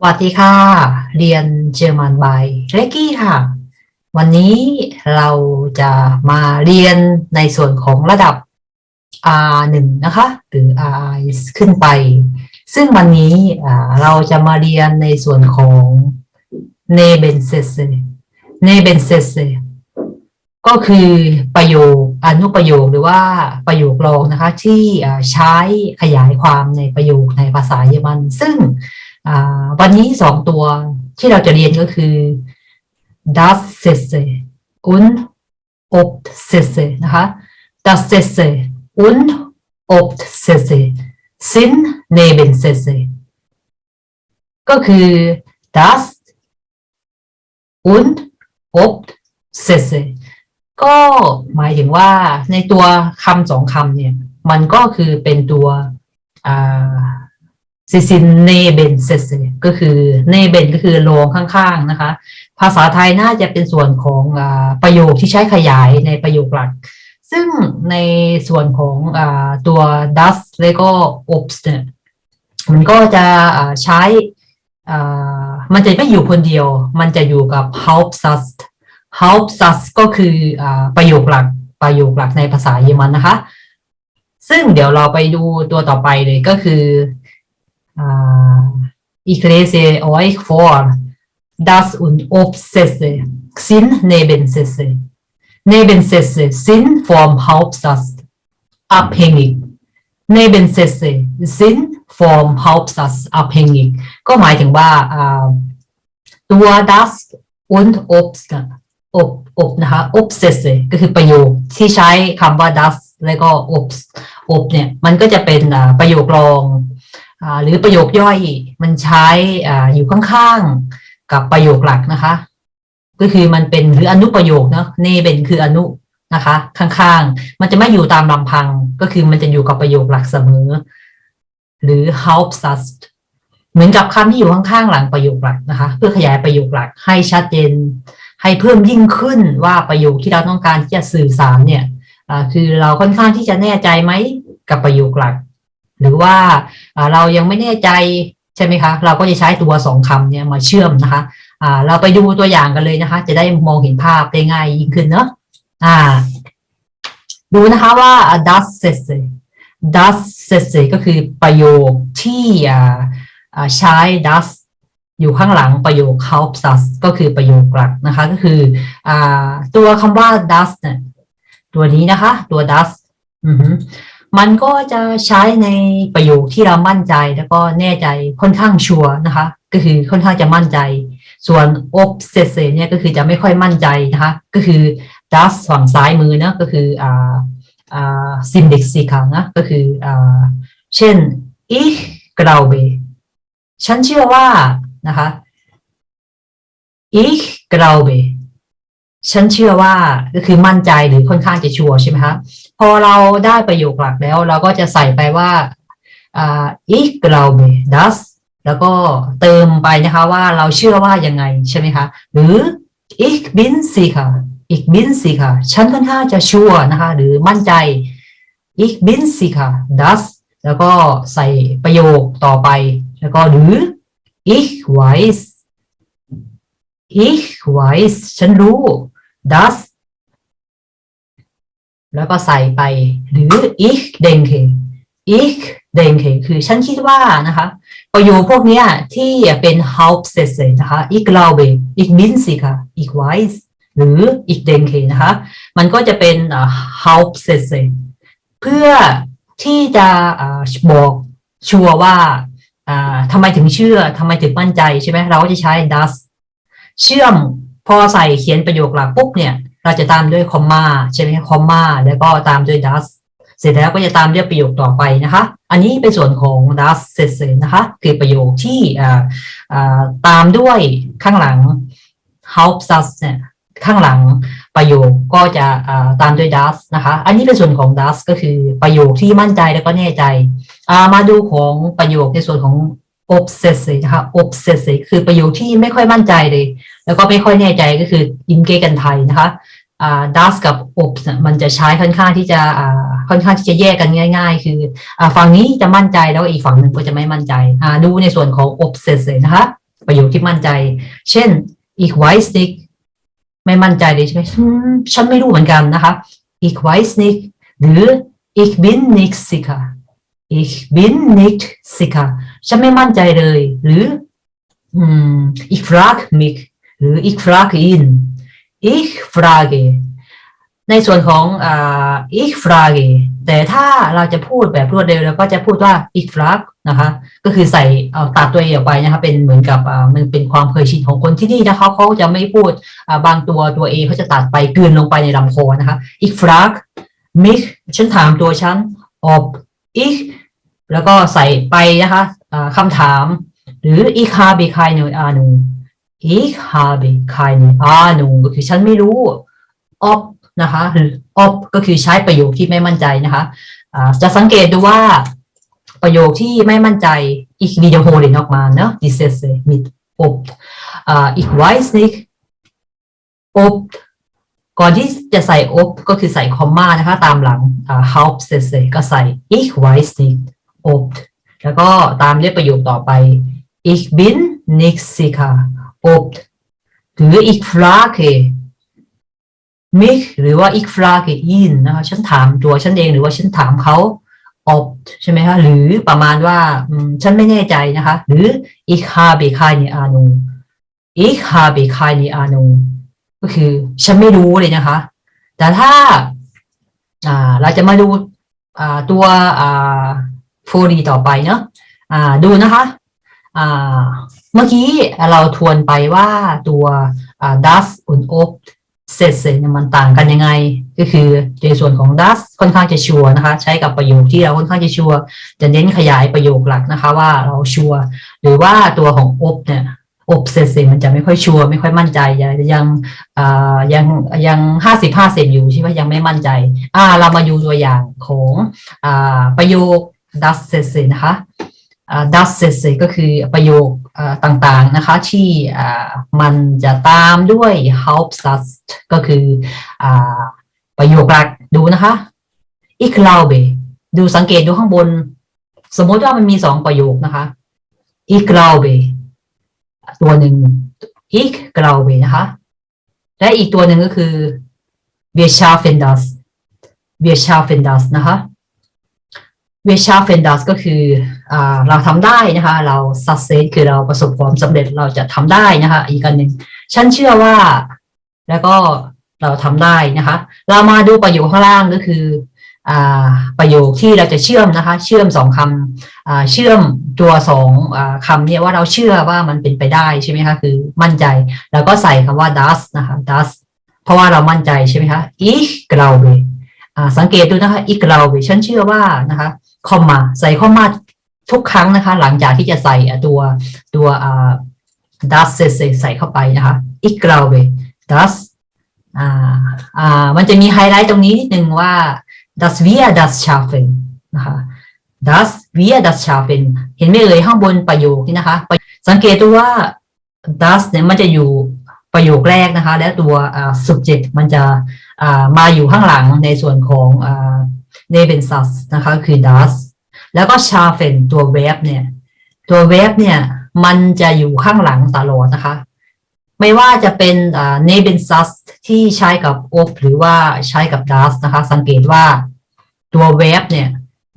สวัสดีค่ะ เรียนเจอร์มันบายเรกกี้ค่ะ วันนี้เราจะมาเรียนในส่วนของระดับ R1 นะคะ หรือ R ขึ้นไป ซึ่งวันนี้เราจะมาเรียนในส่วนของ n e b e n s e s n e b e n s e s ก็คือประโยคอนุประโยคหรือว่าประโยครองนะคะ ที่ใช้ขยายความในประโยคในภาษาเยอรมัน ซึ่ง วันนี้สองตัวที่เราจะเรียนก็คือ das Sesse und ob Sesse นะคะ das Sesse und ob Sesse sind neben Sesse ก็คือ das und ob Sesse ก็หมายถึงว่าในตัวคำสองคำเนี่ย มันก็คือเป็นตัวอ่า ซิซินเนเบนเซเซก็คือเนเบนก็คือรองข้างๆนะคะ ภาษาไทยน่าจะเป็นส่วนของอประโยคที่ใช้ขยายในประโยคหลัก ซึ่งในส่วนของอตัว does และก็ ops เนี่ยมันก็จะใช้มันจะไม่อยู่คนเดียว มันจะอยู่กับ Hauptsatz Hauptsatz ก็คืออประโยคหลักประโยคหลักในภาษาเยอรมันนะคะ ซึ่งเดี๋ยวเราไปดูตัวต่อไปเลยก็คือ ich lese euch vor. Das und Obsätze sind Nebensätze. Nebensätze sind vom Hauptsatz abhängig. Nebensätze sind vom Hauptsatz abhängig. ก็หมายถึงว่าอ่าตัว das und obs นะ ob ob นะคะ obsätze ก็คือประโยคที่ใช้คำว่า das แล้วก็ obs ob เนี่ย มันก็จะเป็นประโยครอง หรือประโยคย่อยมันใช้ออยู่ข้างๆกับประโยคหลักนะคะ ก็คือมันเป็นหรืออนุประโยคเนาะเนเป็นคืออนุนะคะ ข้างๆ มันจะไม่อยู่ตามลำพัง ก็คือมันจะอยู่กับประโยคหลักเสมอ หรือ Hauptsatz เหมือนกับคำที่อยู่ข้างๆหลังประโยคหลักนะคะ เพื่อขยายประโยคหลักให้ชัดเจน ให้เพิ่มยิ่งขึ้นว่าประโยคที่เราต้องการที่จะสื่อสารเนี่ยคือเราค่อนข้างที่จะแน่ใจไหมกับประโยคหลัก หรือว่าเรายังไม่แน่ใจใช่ไหมคะเราก็จะใช้ตัวสองคำเนี่ยมาเชื่อมนะคะอ่าเราไปดูตัวอย่างกันเลยนะคะ จะได้มองเห็นภาพได้ง่ายยิ่งขึ้นเนาะอ่าดูนะคะว่า das Sätze das s ก็คือประโยคที่อ่าใช้ das อยู่ข้างหลังประโยค Hauptsatz ก็คือประโยคหลักนะคะ ก็คืออ่าตัวคำว่า das เนี่ยตัวนี้นะคะ ตัว das อือ มันก็จะใช้ในประโยคที่เรามั่นใจแล้วก็แน่ใจค่อนข้างชัวร์นะคะ ก็คือค่อนข้างจะมั่นใจ ส่วน obsess เนี่ยก็คือจะไม่ค่อยมั่นใจนะคะ ก็คือ das ฝั่งซ้ายมือนะก็คืออ่าอ่า simdex สีขาวนะก็คืออ่าเช่น ich glaube ฉันเชื่อว่านะคะ ich glaube ฉันเชื่อว่าก็คือมั่นใจหรือค่อนข้างจะชัวร์ใช่ไหมคะ พอเราได้ประโยคหลักแล้ว เราก็จะใส่ไปว่าอ่า ich glaube das แล้วก็เติมไปนะคะว่าเราเชื่อว่ายังไงใช่ไหมคะ หรือ ich bin sicher ich bin sicher ฉันค่อนข้างจะชัวร์นะคะ หรือมั่นใจ ich bin sicher das แล้วก็ใส่ประโยคต่อไป แล้วก็หรือ ich weiß ich weiß ฉันรู้ das แล้วก็ใส่ไป หรือ ich denke ich denke คือฉันคิดว่านะคะประโยคพวกนี้ที่เป็น Hauptsätze นะคะ ich glaube ich bin sicher ich weiß หรือ ich denke นะคะมันก็จะเป็น Hauptsätze เพื่อที่จะบอกชัวร์ว่าอ่าทำไมถึงเชื่อทำไมถึงมั่นใจใช่ไหมเราก็จะใช้ das เชื่อมพอใส่เขียนประโยคหลักปุ๊บเนี่ย เราจะตามด้วยคอมมาใช่ไหมคอมมาแล้วก็ตามด้วย das เสร็จแล้วก็จะตามด้วยประโยคต่อไปนะคะ อันนี้เป็นส่วนของ das เสร็จนะคะ คือประโยคที่อ่าอ่าตามด้วยข้างหลัง Hauptsatz เนี่ยข้างหลังประโยคก็จะอ่าตามด้วย das นะคะ อันนี้เป็นส่วนของ das ก็คือประโยคที่มั่นใจแล้วก็แน่ใจอ่ามาดูของประโยคในส่วนของ obsess นะคะ obsess คือประโยคที่ไม่ค่อยมั่นใจเลย แล้วก็ไม่ค่อยแน่ใจก็คือ อินเกกันไทยนะคะ อ่า das กับ obs เนี่ยมันจะใช้ค่อนข้างที่จะอ่าค่อนข้างที่จะแยกกันง่าย ๆ คืออ่าฝั่งนี้จะมั่นใจแล้วอีกฝั่งหนึ่งก็จะไม่มั่นใจอ่าดูในส่วนของ obsess เลยนะคะประโยคที่มั่นใจ เช่น ich weiß nicht ไม่มั่นใจเลยใช่ไหมฉันไม่รู้เหมือนกันนะคะ ich weiß nicht หรือ ich bin nicht sicher ich bin nicht sicher ฉันไม่มั่นใจเลย หรืออืม ich frage mich หรือ ich frage ihn ich frage ในส่วนของอ่า ich frage แต่ถ้าเราจะพูดแบบรวดเร็วเราก็จะพูดว่า ich frage นะคะ ก็คือใส่เอาตัดตัวเองออกไปนะคะเป็นเหมือนกับอ่ามันเป็นความเคยชินของคนที่นี่นะคะเขาจะไม่พูดอ่าบางตัวตัวเองเขาจะตัดไปกลืนลงไปในลำคอนะคะ ich frage mich ฉันถามตัวฉัน ob ich แล้วก็ใส่ไปนะคะอ่าคำถาม หรือ ich habe keine Ahnung ich habe keine Ahnung ก็คือฉันไม่รู้ ob นะคะหรือ ob ก็คือใช้ประโยคที่ไม่มั่นใจนะคะอ่าจะสังเกตดูว่าประโยคที่ไม่มั่นใจ ich wiederhole nochmal เนอะ die Sätze mit ob อ่า ich weiß nicht ob ก่อนที่จะใส่ ob ก็คือใส่คอมมานะคะ ตามหลังอ่า Hauptsätze ก็ใส่ ich weiß nicht ob แล้วก็ตามด้วยประโยคต่อไป ich bin nicht sicher ob หรือ ich frage mich หรือว่า ich frage ihn นะคะฉันถามตัวฉันเองหรือว่าฉันถามเขา ob ใช่ไหมคะหรือประมาณว่าฉันไม่แน่ใจนะคะ หรือ ich habe keine Ahnung ich habe keine Ahnung ก็คือฉันไม่รู้เลยนะคะ แต่ถ้าอ่าเราจะมาดูอ่าตัวอ่าโฟรีต่อไปเนาะอ่าดูนะคะอ่า เมื่อกี้เราทวนไปว่าตัวอ่า das und ob เสร็จเสร็จเนี่ยมันต่างกันยังไง ก็คือในส่วนของ das ค่อนข้างจะชัวร์นะคะ ใช้กับประโยคที่เราค่อนข้างจะชัวร์จะเน้นขยายประโยคหลักนะคะ ว่าเราชัวร์หรือว่าตัวของ ob เนี่ยอบเสร็จๆมันจะไม่ค่อยชัวร์ไม่ค่อยมั่นใจยังยังยังยังห้าสิบห้าสิบอยู่ใช่ไหมยังไม่มั่นใจอ่าเรามาดูตัวอย่างของอ่าประโยค das เสร็จนะคะ อ่า das เสก็คือประโยคต่างๆนะคะที่มันจะตามด้วย Hauptsatz ก็คืออประโยคหลักดูนะคะ ich glaube ดูสังเกตดูข้างบน สมมติว่ามันมีสองประโยคนะคะ ich glaube ตัวหนึ่ง ich glaube นะคะ และอีกตัวหนึ่งก็คือ wir schaffen das wir schaffen das นะคะ wir schaffen das ก็คืออเราทำได้นะคะ เรา success คือเราประสบความสำเร็จเราจะทำได้นะคะ อีกอันหนึ่งฉันเชื่อว่า แล้วก็เราทำได้นะคะ เรามาดูประโยคข้างล่างก็คืออประโยคที่เราจะเชื่อมนะคะ เชื่อมสองคำเชื่อมตัวสองอคำเนี่ยว่าเราเชื่อว่ามันเป็นไปได้ใช่ไหมคะคือมั่นใจ แล้วก็ใส่คำว่า das นะคะ das เพราะว่าเรามั่นใจใช่ไหมคะ ich glaube อ่า สังเกตดูนะคะ ich glaube ฉันเชื่อว่านะคะคอมมาใส่คอมมาทุกครั้งนะคะ หลังจากที่จะใส่ตัวตัวอ่า das ใส่ใส่เข้าไปนะคะ ich glaube das อ่าอ่ามันจะมีไฮไลท์ตรงนี้นิดนึงว่า das wir das schaffen นะคะ das wir das schaffen เห็นไหมเอ่ยข้างบนประโยคนี้นะคะ สังเกตดูว่า das เนี่ยมันจะอยู่ ประโยคแรกนะคะ และตัว subject มันจะมาอยู่ข้างหลังในส่วนของ Nebensatz นะคะคือ das แล้วก็ schaffen ตัว verb เนี่ย ตัว verb เนี่ยมันจะอยู่ข้างหลังตลอดนะคะ ไม่ว่าจะเป็น Nebensatz ที่ใช้กับ of หรือว่าใช้กับ das นะคะ สังเกตว่าตัว verb เนี่ย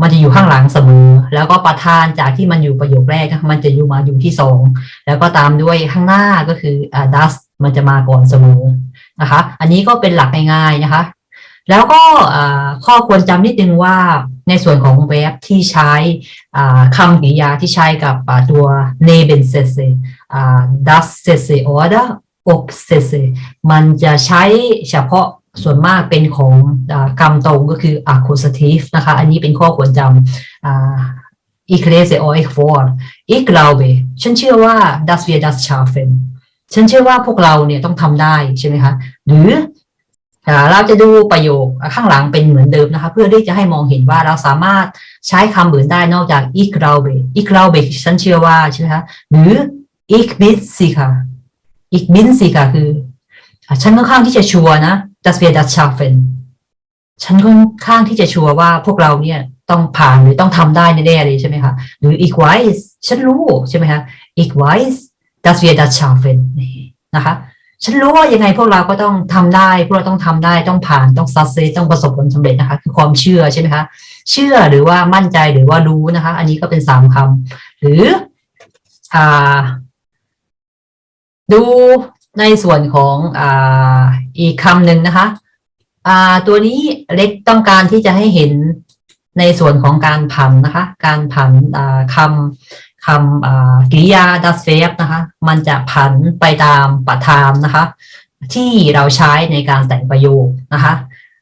มันจะอยู่ข้างหลังเสมอ แล้วก็ประธานจากที่มันอยู่ประโยคแรกมันจะอยู่มาอยู่ที่สอง แล้วก็ตามด้วยข้างหน้าก็คือ das มันจะมาก่อนเสมอนะคะ อันนี้ก็เป็นหลักง่ายๆนะคะ แล้วก็ข้อควรจำนิดนึงว่าในส่วนของ verb ที่ใช้คำกริยาที่ใช้กับตัว nebensätze อ่า das Sätze oder ob Sätze มันจะใช้เฉพาะส่วนมากเป็นของอากรรมตรงก็คือ accusative นะคะ อันนี้เป็นข้อควรจำ ich lese euch vor ich glaube ฉันเชื่อว่า dass wir das schaffen ฉันเชื่อว่าพวกเราเนี่ยต้องทำได้ใช่ไหมคะหรือเราจะดูประโยคข้างหลังเป็นเหมือนเดิมนะคะ เพื่อที่จะให้มองเห็นว่าเราสามารถใช้คำอื่นได้นอกจาก ich glaube ich glaube ฉันเชื่อว่าใช่ไหมคะหรือ ich bin sicher ich bin sicher คือฉันค่อนข้างที่จะชัวร์นะ dass wir das schaffen ฉันค่อนข้างที่จะชัวร์ว่าพวกเราเนี่ยต้องผ่านหรือต้องทำได้แน่ๆเลยใช่ไหมคะหรือ ich weiß ฉันรู้ใช่ไหมคะอีกไว้ ich weiß dass wir das schaffen นี่นะคะ ฉันรู้ว่ายังไงพวกเราก็ต้องทำได้ พวกเราต้องทำได้ต้องผ่านต้อง success ต้องประสบผลสำเร็จนะคะ คือความเชื่อใช่ไหมคะ เชื่อหรือว่ามั่นใจหรือว่ารู้นะคะ อันนี้ก็เป็นสามคำหรืออ่าดูในส่วนของอ่าอีกคำหนึ่งนะคะอ่าตัวนี้เล็กต้องการที่จะให้เห็นในส่วนของการผันนะคะ การผันคำ คำอ่ากริยา das verb นะคะ มันจะผันไปตามประธานนะคะ ที่เราใช้ในการแต่งประโยคนะคะ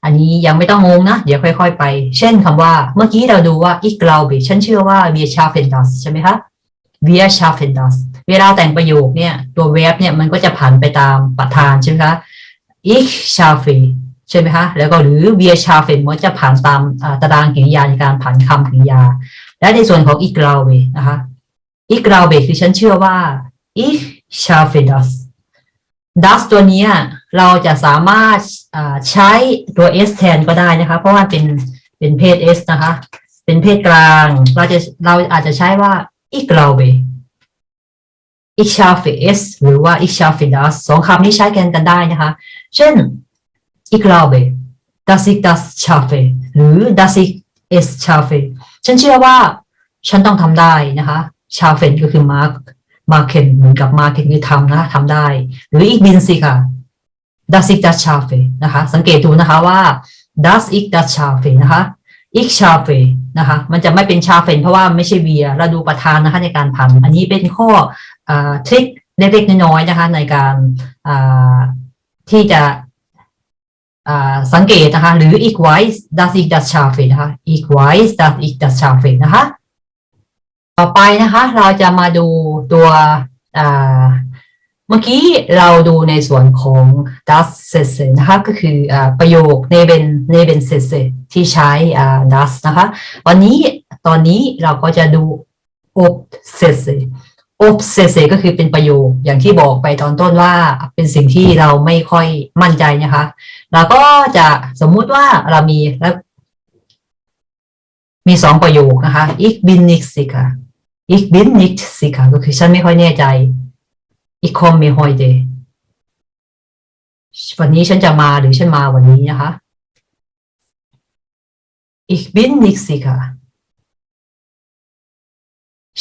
อันนี้ยังไม่ต้องงงนะ เดี๋ยวค่อย ๆ ไป เช่นคำว่า เมื่อกี้เราดูว่า ich glaube ฉันเชื่อว่า wir schaffen das ใช่ไหมคะ wir schaffen das เวลาแต่งประโยคเนี่ย ตัว verb เนี่ยมันก็จะผันไปตามประธานใช่ไหมคะ ich schaffe ใช่ไหมคะแล้วก็หรือ wir schaffen มันจะผ่านตามอ่าตารางกริยาในการผันคำกริยา และในส่วนของ ich glaube นะคะ ich glaube คือฉันเชื่อว่า ich schaffe das das ตัวนี้เราจะสามารถใช้ตัว s แทนก็ได้นะคะ เพราะว่าเป็นเป็นเพศ s นะคะ เป็นเพศกลาง เราจะเราอาจจะใช้ว่า ich glaube ich schaffe es หรือว่า ich schaffe das สองคำนี้ใช้กันกันได้นะคะ เช่น ich glaube dass ich das schaffe หรือ dass ich es schaffe ฉันเชื่อว่าฉันต้องทำได้นะคะ schaffen ก็คือ mark marken เหมือนกับ marken คือทำนะทำได้ หรือ ich bin sicher dass ich das schaffe นะคะ สังเกตดูนะคะว่า dass ich das schaffe นะคะ ich schaffe นะคะ มันจะไม่เป็น schaffen เพราะว่าไม่ใช่ wir เราดูประธานนะคะในการพันอันนี้เป็นข้ออ่าทริคเล็กๆน้อยๆนะคะ ในการอ่าที่จะอ่าสังเกตนะคะ หรือ ich weiß dass ich das schaffe นะคะ ich weiß dass ich das schaffe นะคะ ต่อไปนะคะ เราจะมาดูตัวเมื่อกี้เราดูในส่วนของ das Sätze นะคะก็คืออประโยค neben neben Sätze ที่ใช้อา das นะคะ วันนี้ตอนนี้เราก็จะดู ob Sätze ob Sätze ก็คือเป็นประโยคอย่างที่บอกไปตอนต้นว่าเป็นสิ่งที่เราไม่ค่อยมั่นใจนะคะเราก็จะสมมุติว่าเรามีแล้วมีสองประโยคนะคะ ich bin nicht sicher ich bin nicht sicher ก็คือฉันไม่ค่อยแน่ใจ ich komme heute วันนี้ฉันจะมาหรือฉันมาวันนี้นะคะ ich bin nicht sicher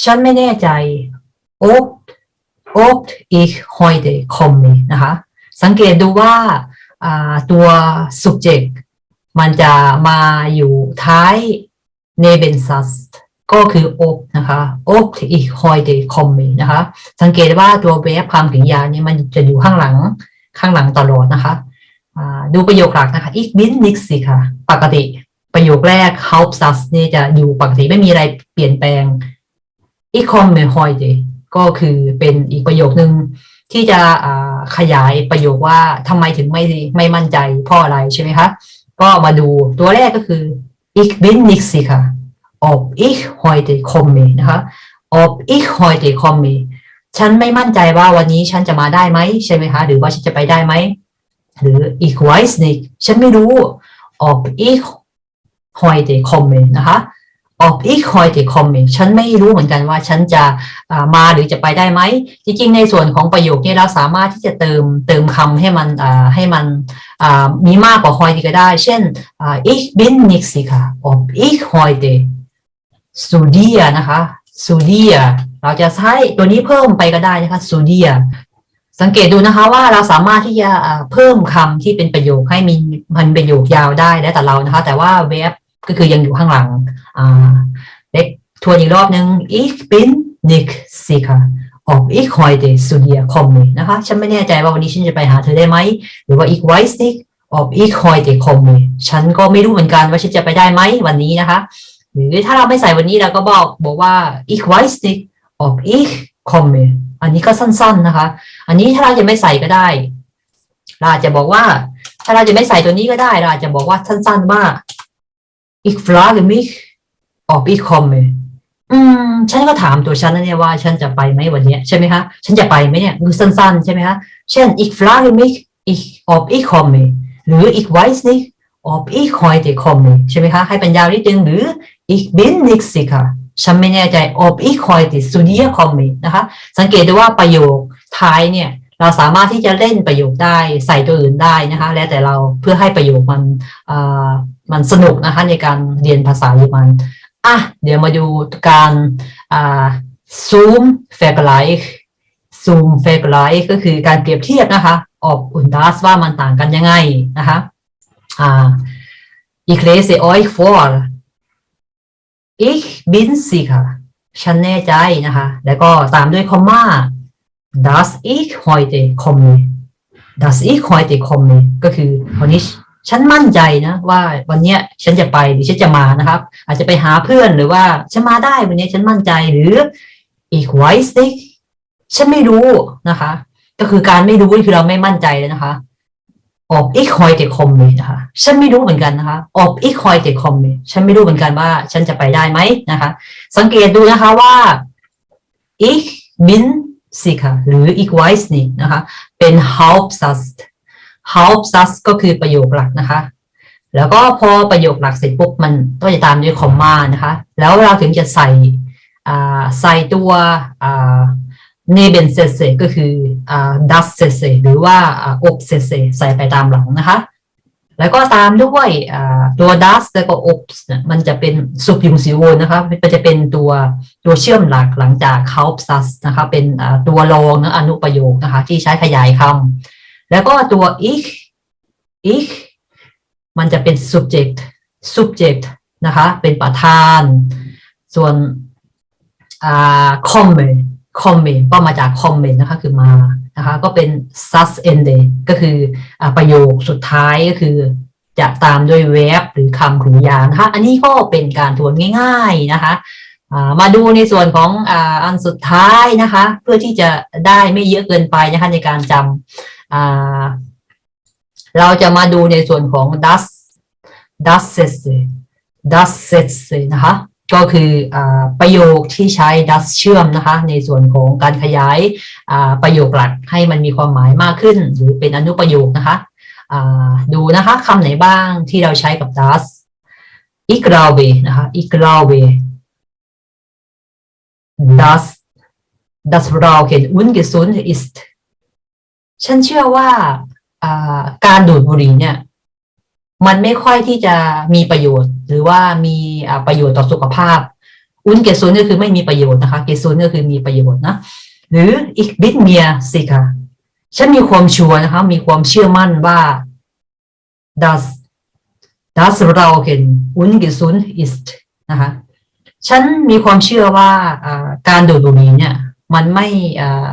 ฉันไม่แน่ใจ ob ob ich heute komme นะคะ สังเกตดูว่าตัว subject มันจะมาอยู่ท้าย Nebensatz ก็คือ ob นะคะ ob ich heute komme นะคะ สังเกตว่าตัว verb คำกริยานี่มันจะอยู่ข้างหลังข้างหลังตลอดนะคะดูประโยคหลักนะคะ ich bin nicht sicher ปกติประโยคแรก Hauptsatz นี่จะอยู่ปกติไม่มีอะไรเปลี่ยนแปลง ich komme heute ก็คือเป็นอีกประโยคนึงที่จะขยายประโยคว่าทำไมถึงไม่ไม่มั่นใจเพราะอะไรใช่ไหมคะ ก็มาดูตัวแรกก็คือ ich bin nicht sicher ob ich heute komme นะคะ ob ich heute komme ฉันไม่มั่นใจว่าวันนี้ฉันจะมาได้ไหมใช่ไหมคะ หรือว่าฉันจะไปได้ไหม หรือ ich weiß nicht ฉันไม่รู้ ob ich heute komme นะคะ ob ich heute komme ฉันไม่รู้เหมือนกันว่าฉันจะมาหรือจะไปได้ไหม จริงๆ ในส่วนของประโยคนี้เราสามารถที่จะเติมเติมคำให้มันให้มันมีมากกว่า heute ก็ได้ เช่น ich bin nicht sicher ob ich heute studiere นะคะ studiere เราจะใช้ตัวนี้เพิ่มไปก็ได้นะคะ studiere สังเกตดูนะคะว่าเราสามารถที่จะเพิ่มคำที่เป็นประโยคให้มีมันประโยคยาวได้แล้วแต่เรานะคะ แต่ว่าเว็บก็คือยังอยู่ข้างหลังอ่าเล็กทวนอีกรอบนึง ich bin nicht sicher ob ich heute studiere komme นะคะ ฉันไม่แน่ใจว่าวันนี้ฉันจะไปหาเธอได้ไหม หรือว่า ich weiß nicht ob ich heute komme ฉันก็ไม่รู้เหมือนกันว่าฉันจะไปได้ไหมวันนี้นะคะ หรือถ้าเราไม่ใส่วันนี้เราก็บอกบอกว่า ich weiß nicht ob ich komme อันนี้ก็สั้น ๆนะคะ อันนี้ถ้าเราจะไม่ใส่ก็ได้ เราอาจจะบอกว่า ถ้าเราจะไม่ใส่ตัวนี้ก็ได้ เราอาจจะบอกว่าสั้น ๆ ว่า ich frage mich ob ich komme อืม ฉันก็ถามตัวฉันนะเนี่ยว่าฉันจะไปไหมวันนี้ใช่ไหมคะ ฉันจะไปไหมเนี่ยคือสั้น ๆ ใช่ไหมคะ เช่น ich frage mich ich ob ich komme หรือ ich weiß nicht ob ich heute komme ใช่ไหมคะให้เป็นยาวนิดนึงหรือ ich bin nicht sicher ฉันไม่แน่ใจ ob ich heute studieren komme นะคะสังเกตดูว่าประโยคท้ายเนี่ยเราสามารถที่จะเล่นประโยคได้ใส่ตัวอื่นได้นะคะ แล้วแต่เราเพื่อให้ประโยคมันเอ่อมันสนุกนะคะในการเรียนภาษาเยอรมันอะเดี๋ยวมาดูการอ่า zoom vergleich zoom vergleich ก็คือการเปรียบเทียบนะคะ ob und das ว่ามันต่างกันยังไงนะคะ อ่า ich lese euch vor ich bin sicher ฉันแน่ใจนะคะ แล้วก็ตามด้วยคอมมา das ich heute komme das ich heute komme ก็คือวันนี้ฉันมั่นใจนะ ว่าวันเนี้ยฉันจะไปหรือฉันจะมานะครับ อาจจะไปหาเพื่อนหรือว่าฉันมาได้วันนี้ฉันมั่นใจหรือ ich weiß nicht ฉันไม่รู้นะคะ ก็คือการไม่รู้คือเราไม่มั่นใจเลยนะคะ ob ich heute komme นะคะฉันไม่รู้เหมือนกันนะคะ ob ich heute komme ฉันไม่รู้เหมือนกันว่าฉันจะไปได้ไหมนะคะ สังเกตดูนะคะว่า ich bin sicher หรือ ich weiß nicht นะคะเป็น Hauptsatz Hauptsatz ก็คือประโยคหลักนะคะแล้วก็พอประโยคหลักเสร็จปุ๊บมันก็จะตามด้วยคอมมานะคะ แล้วเราถึงจะใส่ใส่ตัว เนเบนเซเซก็คืออ่าดัสเซเซหรือว่าอ่าอบเซเซใส่ไปตามหลังนะคะ แล้วก็ตามด้วยอ่าตัวดัสแล้วก็อบเนี่ยมันจะเป็นสุบยุงสิโวนะคะมันจะเป็นตัวตัวเชื่อมหลักหลังจากเขาซัสนะคะเป็นอ่าตัวรองนะอนุประโยคนะคะ ที่ใช้ขยายคำแล้วก็ตัว ich ich มันจะเป็น subject subject นะคะ เป็นประธาน ส่วนอ่า comment comment ก็มาจาก comment นะคะคือมานะคะก็เป็น sus ende ก็คืออประโยคสุดท้ายก็คือจะตามด้วย verb หรือคำกริยานะคะอันนี้ก็เป็นการทวนง่าย ๆนะคะมาดูในส่วนของออันสุดท้ายนะคะ เพื่อที่จะได้ไม่เยอะเกินไปนะคะในการจำเราจะมาดูในส่วนของ das das setze das setze นะคะ ก็คืออประโยคที่ใช้ das เชื่อมนะคะ ในส่วนของการขยายประโยคหลักให้มันมีความหมายมากขึ้น หรือเป็นอนุประโยคนะคะดูนะคะคำไหนบ้างที่เราใช้กับ das ich glaube นะคะ ich glaube das das Rauchen ungesund ist ฉันเชื่อว่าการดูดบุหรี่เนี่ย มันไม่ค่อยที่จะมีประโยชน์ หรือว่ามีประโยชน์ต่อสุขภาพ อุนเกซุนก็คือไม่มีประโยชน์นะคะเกซุนก็คือมีประโยชน์นะหรืออีกบิดเมียสิคะฉันมีความชัวร์นะคะ มีความเชื่อมั่นว่า das das Rauchen ungesund ist นะคะ ฉันมีความเชื่อว่าการดูดบุหรี่เนี่ย มันไม่อ่า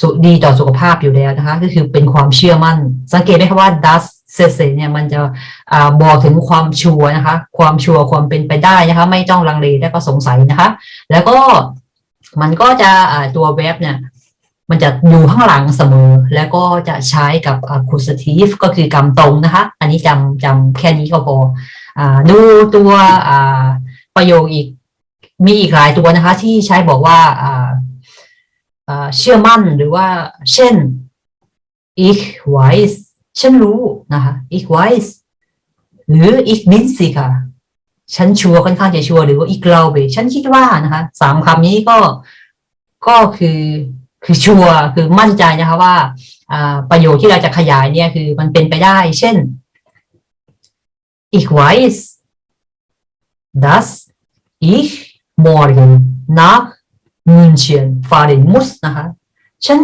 สุดีต่อสุขภาพอยู่แล้วนะคะ ก็คือเป็นความเชื่อมั่น สังเกตไหมคะว่า das เซเซเนี่ยมันจะอบอกถึงความชัวนะคะ ความชัวความเป็นไปได้นะคะ ไม่ต้องลังเลและก็สงสัยนะคะ แล้วก็มันก็จะตัวเว็บเนี่ยมันจะอยู่ข้างหลังเสมอ แล้วก็จะใช้กับ accusative ก็คือกรรมตรงนะคะ อันนี้จำจำแค่นี้ก็พออดูตัวประโยคอีกมีอีกหลายตัวนะคะ ที่ใช้บอกว่าอ่าอ่าเชื่อมั่นหรือว่าเช่น ich weiß ฉันรู้นะคะ ich weiß หรือ ich bin sicher ฉันชัวร์ค่อนข้างจะชัวร์หรือว่า ich glaube ฉันคิดว่านะคะสามคำนี้ก็ก็คือคือชัวร์คือมั่นใจนะคะว่าประโยคที่เราจะขยายเนี่ยคือมันเป็นไปได้ เช่น ich weiß dass ich morgen nach München fahren muss นะคะ ฉัน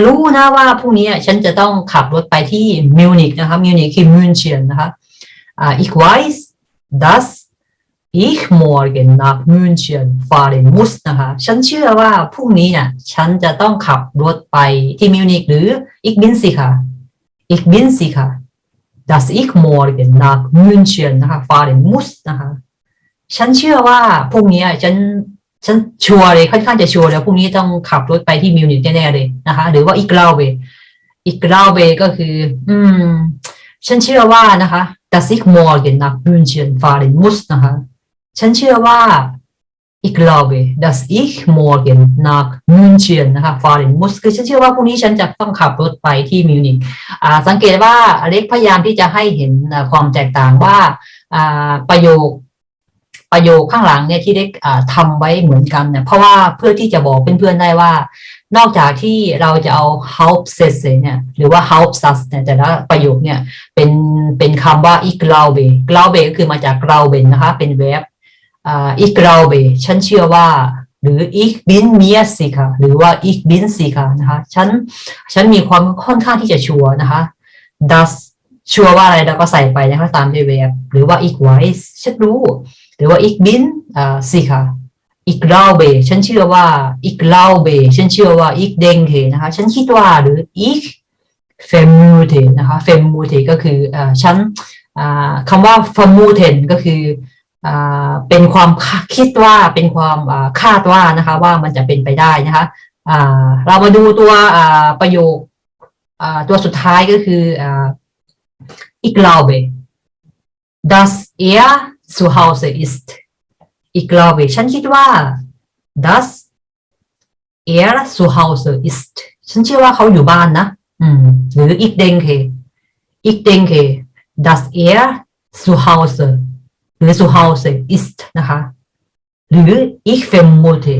รู้นะว่าพรุ่งนี้ฉันจะต้องขับรถไปที่มิวนิกนะคะมิวนิกคือมิวนเชียนนะคะอ่า ich weiß dass ich morgen nach München fahren muss นะคะฉันเชื่อว่าพรุ่งนี้เนี่ยฉันจะต้องขับรถไปที่มิวนิกหรือ ich bin sicher ich bin sicher dass ich morgen nach München นะคะ fahren muss นะคะฉันเชื่อว่าพรุ่งนี้ฉัน ฉันชัวร์เลยค่อนข้างจะชัวร์แล้วพรุ่งนี้ต้องขับรถไปที่มิวนิกแน่ๆเลยนะคะ หรือว่าอีกเล่าเวอีกเล่าเวก็คือ อืม ฉันเชื่อว่านะคะ Das ich morgen nach München fahren muss นะคะ ฉันเชื่อว่า ich glaube dass ich morgen nach München นะคะ fahren muss คือฉันเชื่อว่าพรุ่งนี้ฉันจะต้องขับรถไปที่มิวนิกอ่า สังเกตว่าอเล็กพยายามที่จะให้เห็นความแตกต่างว่า อ่า ประโยค ประโยคข้างหลังเนี่ยที่ได้อ่าทำไว้เหมือนกันเนี่ยเพราะว่าเพื่อที่จะบอกเพื่อนๆได้ว่า นอกจากที่เราจะเอา Hauptsätze เนี่ยหรือว่า Hauptsatz เนี่ยแต่ละประโยคเนี่ยเป็นเป็นคำว่า i glaube glaube ก็คือมาจาก g l a u b e นะคะเป็น verb อ่า ich glaube ฉันเชื่อว่า หรือ ich bin mir sicher หรือว่า ich bin sicher นะคะฉันฉันมีความค่อนข้างที่จะชัวร์นะคะ das ชัวร์ว่าอะไรเราก็ใส่ไปนะคะตามด้วย verb หรือว่า ich weiß ฉันรู้ รือว่า ich bin อ่า sicher ich glaube ฉันเชื่อว่า ich glaube ฉันเชื่อว่า ich denke นะคะ ฉันคิดว่าหรือ ich vermute นะคะ vermute ก็คืออ่าฉันอ่าคำว่า vermuten ก็คืออ่าเป็นความคิดว่าเป็นความอ่าคาดว่านะคะ ว่ามันจะเป็นไปได้นะคะอ่าเรามาดูตัวอ่าประโยคอ่าตัวสุดท้ายก็คืออ่า ich glaube dass er zu Hause ist ich glaube ฉันคิดว่า dass er zu Hause ist ฉันเชื่อว่าเขาอยู่บ้านนะอืมหรือ ich denke ich denke dass er zu Hause หรือ zu Hause ist นะคะหรือ ich vermute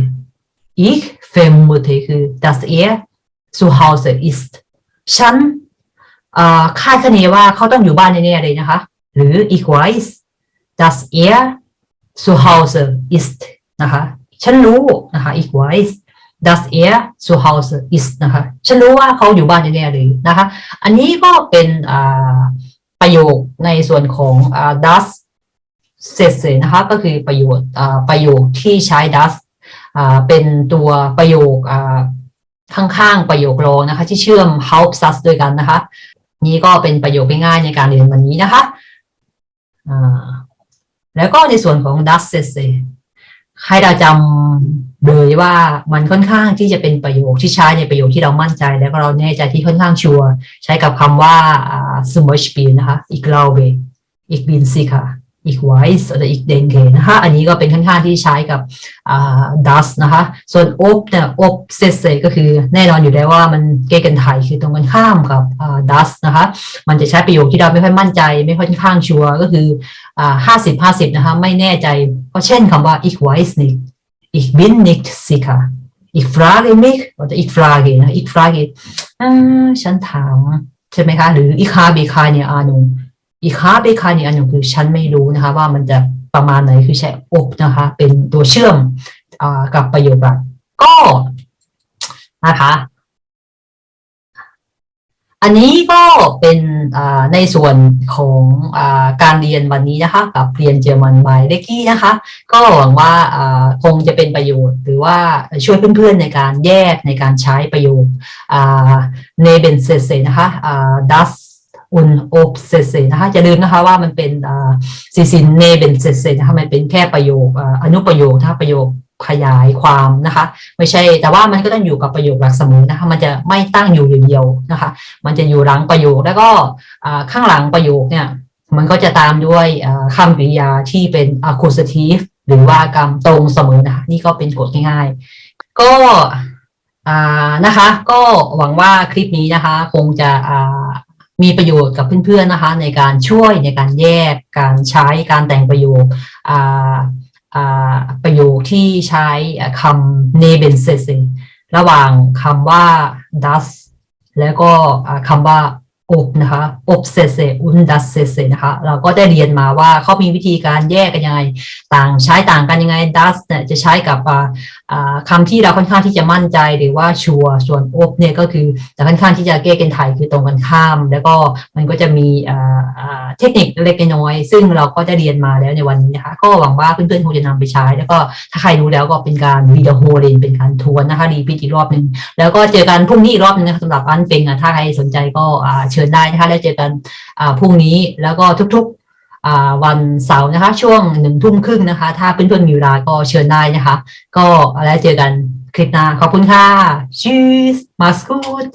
ich vermute คือ dass er zu Hause ist ฉันคาดคะเนว่าเขาต้องอยู่บ้านแน่ๆเลยนะคะ หรือ ich weiß dass er zu Hause ist นะคะ ฉันรู้นะคะ ich weiß dass er zu Hause ist นะคะ ฉันรู้ว่าเขาอยู่บ้านแน่ๆเลยนะคะ อันนี้ก็เป็นประโยคในส่วนของ das เสร็จเสร็จนะคะ ก็คือประโยชน์ประโยคที่ใช้ das เป็นตัวประโยคข้างๆ ประโยครองนะคะ ที่เชื่อม Hauptsatz ด้วยกันนะคะ นี่ก็เป็นประโยคง่ายๆในการเรียนวันนี้นะคะอ่า แล้วก็ในส่วนของดัสเซเสให้เราจำเลยว่ามันค่อนข้างที่จะเป็นประโยคที่ใช้ในประโยคที่เรามั่นใจ แล้วก็เราแน่ใจที่ค่อนข้างชัวร์ใช้กับคำว่าอ่า zum Beispiel นะคะ ich glaube ich bin sicher ich weiß oder ich denke นะ คะ อันนี้ก็เป็นค่อนข้างที่ใช้กับอ่า das นะคะ ส่วน ob เนี่ย ob เสร็จเสร็จก็คือแน่นอนอยู่แล้วว่ามันเกกันไทยคือตรงกันข้ามกับอ่า das นะคะ มันจะใช้ประโยคที่เราไม่ค่อยมั่นใจ ไม่ค่อยข้างชัวร์ก็คือห้าสิบห้าสิบนะคะ ไม่แน่ใจ ก็เช่นคำว่า ich weiß nicht ich bin nicht sicher ich frage mich oder ich frage นะ ich frage อ่าฉันถามใช่ไหมคะ หรือ ich habe keine Ahnung ich habe keine Ahnung คือฉันไม่รู้นะคะ ว่ามันจะประมาณไหนคือใช้ ob นะคะ เป็นตัวเชื่อมอกับประโยคหลักก็นะคะ อันนี้ก็เป็นในส่วนของอการเรียนวันนี้นะคะ กับเรียนเยอรมันบายเลกกี้นะคะ ก็หวังว่าคงจะเป็นประโยชน์ หรือว่าช่วยเพื่อนๆในการแยกในการใช้ประโยคเนเบนเซเซนะคะ das อุนโอบเซเซนะคะอย่าลืมนะคะว่ามันเป็นซีซินเนเบนเซเซนะคะมันเป็นแค่ประโยคอนุประโยคนะคะประโยคขยายความนะคะ ไม่ใช่ แต่ว่ามันก็ต้องอยู่กับประโยคหลักเสมอนะคะ มันจะไม่ตั้งอยู่อย่างเดียวนะคะ มันจะอยู่หลังประโยคแล้วก็ข้างหลังประโยคเนี่ยมันก็จะตามด้วยอ่าคำกริยาที่เป็น accusative หรือว่ากรรมตรงเสมอนะคะนี่ก็เป็นกฎง่ายๆ ก็นะคะ ก็หวังว่าคลิปนี้นะคะ คงจะ มีประโยชน์กับเพื่อนๆนะคะ ในการช่วยในการแยกการใช้การแต่งประโยคอ่าอ่าประโยคที่ใช้คำ n e b e n s e s ระหว่างคำว่า das แล้วก็คำว่า อบนะคะอบเซเซอุนดัสเซเซนะคะเราก็ได้เรียนมาว่าเขามีวิธีการแยกกันยังไงต่างใช้ต่างกันยังไง das เนี่ยจะใช้กับอ่าอ่าคำที่เราค่อนข้างที่จะมั่นใจหรือว่าชัวส่วนอบเนี่ยก็คือจะค่อนข้างที่จะเก้กันไทยคือตรงกันข้าม แล้วก็มันก็จะมีเทคนิคเล็กน้อย ซึ่งเราก็ได้เรียนมาแล้วในวันนี้นะคะก็หวังว่าเพื่อนๆคงจะนำไปใช้ แล้วก็ถ้าใครรู้แล้วก็เป็นการวิดีโอเรียนเป็นการทวนนะคะรีพีทอีกรอบหนึ่งแล้วก็เจอกันพรุ่งนี้อีกรอบนึงนะคะสำหรับอันเป็งอะถ้าใครสนใจก็อ่าเชิญได้นะคะแล้วเจอกันพรุ่งนี้แล้วก็ทุกๆวันเสาร์นะคะ ช่วงหนึ่งทุ่มครึ่งนะคะ ถ้าเพื่อนๆมีเวลาก็เชิญได้นะคะ ก็แล้วเจอกันคลิปหน้าขอบคุณค่ะชีสมาสกูด